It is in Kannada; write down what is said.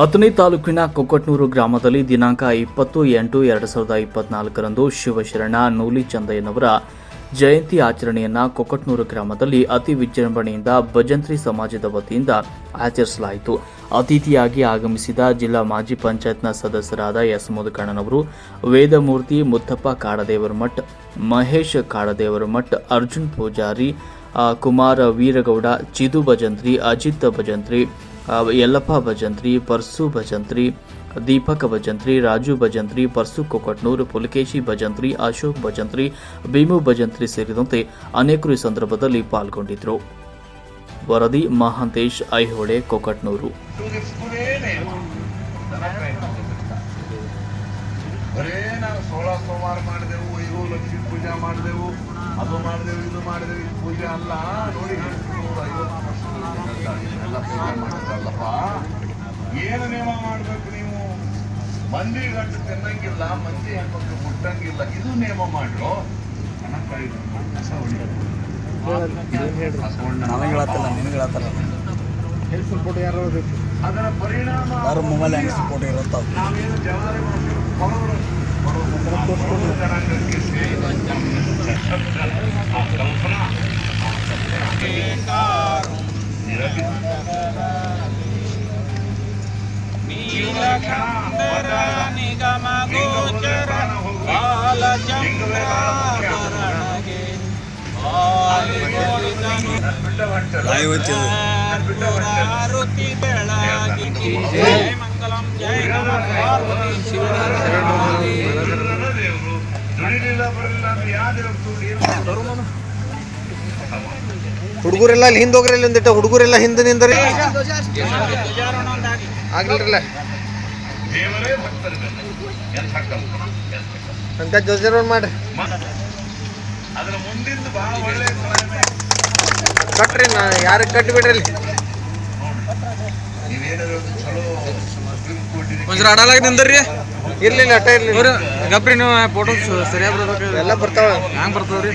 ಅಥಣಿ ತಾಲೂಕಿನ ಕೊಕ್ಕಟ್ನೂರು ಗ್ರಾಮದಲ್ಲಿ ದಿನಾಂಕ ಇಪ್ಪತ್ತು ಎಂಟು ಎರಡು ಸಾವಿರದ ಇಪ್ಪತ್ನಾಲ್ಕರಂದು ಶಿವಶರಣ ನೂಲಿ ಚಂದಯ್ಯನವರ ಜಯಂತಿ ಆಚರಣೆಯನ್ನು ಕೊಕ್ಕಟ್ನೂರು ಗ್ರಾಮದಲ್ಲಿ ಅತಿ ವಿಜೃಂಭಣೆಯಿಂದ ಭಜಂತ್ರಿ ಸಮಾಜದ ವತಿಯಿಂದ ಆಚರಿಸಲಾಯಿತು. ಅತಿಥಿಯಾಗಿ ಆಗಮಿಸಿದ ಜಿಲ್ಲಾ ಮಾಜಿ ಪಂಚಾಯತ್ನ ಸದಸ್ಯರಾದ ಎಸ್ ಮುದುಕಣ್ಣನವರು, ವೇದಮೂರ್ತಿ ಮುತ್ತಪ್ಪ ಕಾಡದೇವರ ಮಠ್, ಮಹೇಶ್ ಕಾಡದೇವರ ಮಠ್, ಅರ್ಜುನ್ ಪೂಜಾರಿ ಕುಮಾರ ವೀರಗೌಡ, ಚಿದು ಭಜಂತ್ರಿ, ಅಜಿತ್ ಭಜಂತ್ರಿ ಯಲ್ಲಪ್ಪ ಭಜಂತ್ರಿ, ಪರ್ಸು ಭಜಂತ್ರಿ, ದೀಪಕ್ ಭಜಂತ್ರಿ, ರಾಜು ಭಜಂತ್ರಿ, ಪರ್ಸು ಕೊಕಟ್ನೂರು, ಪುಲಕೇಶಿ ಭಜಂತ್ರಿ, ಅಶೋಕ್ ಭಜಂತ್ರಿ, ಭೀಮು ಭಜಂತ್ರಿ ಸೇರಿದಂತೆ ಅನೇಕರು ಈ ಸಂದರ್ಭದಲ್ಲಿ ಪಾಲ್ಗೊಂಡಿದ್ದರು ವರದಿ, ಮಹಾಂತೇಶ್, ಐಹೊಳೆ, ಕೊಕಟ್ನೂರು. ಪೂಜೆ ಅದು ಇದು ಪೂಜೆ ಅಲ್ಲ, ನೋಡಿ ಐವತ್ತು ವರ್ಷ ಏನು ನಿಯಮ ಮಾಡ್ಬೇಕು ನೀವು ಮಂದಿ ಗಂಟು ತಿನ್ನಂಗಿಲ್ಲ ಮಂದಿ ಹೆಣ್ಮಕ್ಳು ಮುಟ್ಟಂಗಿಲ್ಲ ಇದು ನಿಯಮ ಮಾಡ್ರು ಹಣ ಕಾಯ್ದು ಕಸ ಅದರ ಪರಿಣಾಮ ನಾವೇನು ಜವಾರಿ ಜನಾಂಗಕ್ಕೆ ಸೇರಿದ ನಿಗಮ ಗೋಚರ ಬಾಲ ಆರುತಿ ಬೆಳಗಿಸಿ ಜಯ ಮಂಗಲಂ ಜಯ ನಮಃ ಪಾರ್ವತಿ ಹುಡುಗರೆಲ್ಲ ಅಲ್ಲಿ ಹಿಂದೆ ಹೋಗ್ರಿ ಇಲ್ಲಿ ಒಂದಿಟ್ಟು ಹುಡುಗರೆಲ್ಲ ಹಿಂದೆ ನಿಂದ್ರಿ? ಆಗ್ಲಿರಲ್ಲ ದೇವರೇ ಭಕ್ತರಿದ್ದಾರೆ ಎಂಥ ಕಲ್ಪನಾ ಎಂಥ ಕಲ್ಪನಾ. ಅಂತ ಜೋಜರೋನ್ ಮಾಡ್ರಿ. ಅದರ ಮುಂದಿಂದು ಬಹಳ ಕಟ್ರಿ ನಾ ಯಾರಿಗೆ ಕಟ್ಟಿ ಬಿಡ್ರಿ ಇಲ್ಲಿ. ನೀವೇನಾದ್ರು ಒಂದು ಚಲೋ ಸುಪ್ರೀಂ ಕೋರ್ಟಿಗೆ ಒಂದ್ಸಲ ಅಡಲಾಗ ನಿಂದ್ರಿ. ಇರ್ಲಿಲ್ಲ ಅಟ್ಟ ಇರ್ಲಿ ಗಪ್ರಿ ನೀವು ಫೋಟೋ ಸರಿಯಾಗಿ ಬರ್ಬೇಕು? ಎಲ್ಲ ಬರ್ತಾವ. ಹ್ಯಾಂಗ ಬರ್ತಾವ್ರಿ